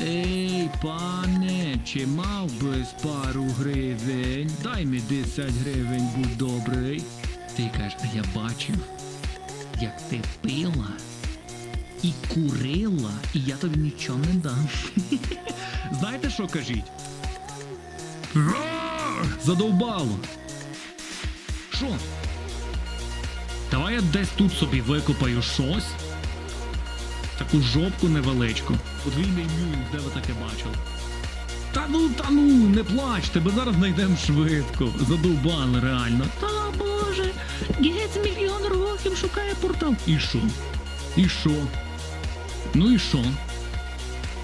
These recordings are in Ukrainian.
Ей, пане, чи мав би пару гривень? Дай мені 10 гривень, будь добрий. Ти кажеш, а я бачив, як ти пила і курила, і я тобі нічого не дам. Знаєте, що кажіть? Задовбало. Що? Давай я десь тут собі викопаю щось. Таку жопку невеличку. Подвійний мюн, де ви таке бачили? Та ну, та ну, не плач, тебе зараз знайдемо швидко. Задовбали реально. Та боже, гець мільйон років шукає портал. І що? І що? Ну і що?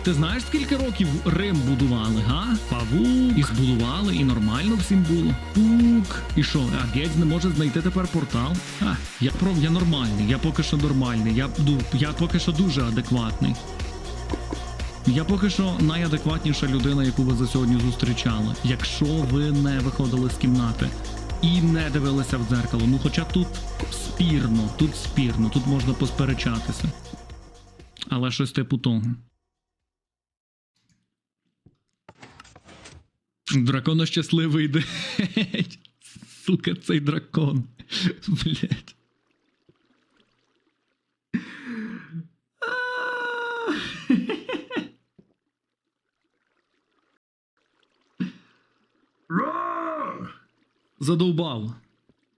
Ти знаєш, скільки років Рим будували, га? Павук, і збудували, і нормально всім було. Пук. І що, а Геть не може знайти тепер портал? А, я про я нормальний, я поки що нормальний, я, я поки що дуже адекватний. Я поки що найадекватніша людина, яку ви за сьогодні зустрічали. Якщо ви не виходили з кімнати і не дивилися в дзеркало. Ну хоча тут спірно, тут спірно, тут можна посперечатися. Але щось типу того. Дракона щасливий день. Сука, цей дракон. Блять. Задовбав.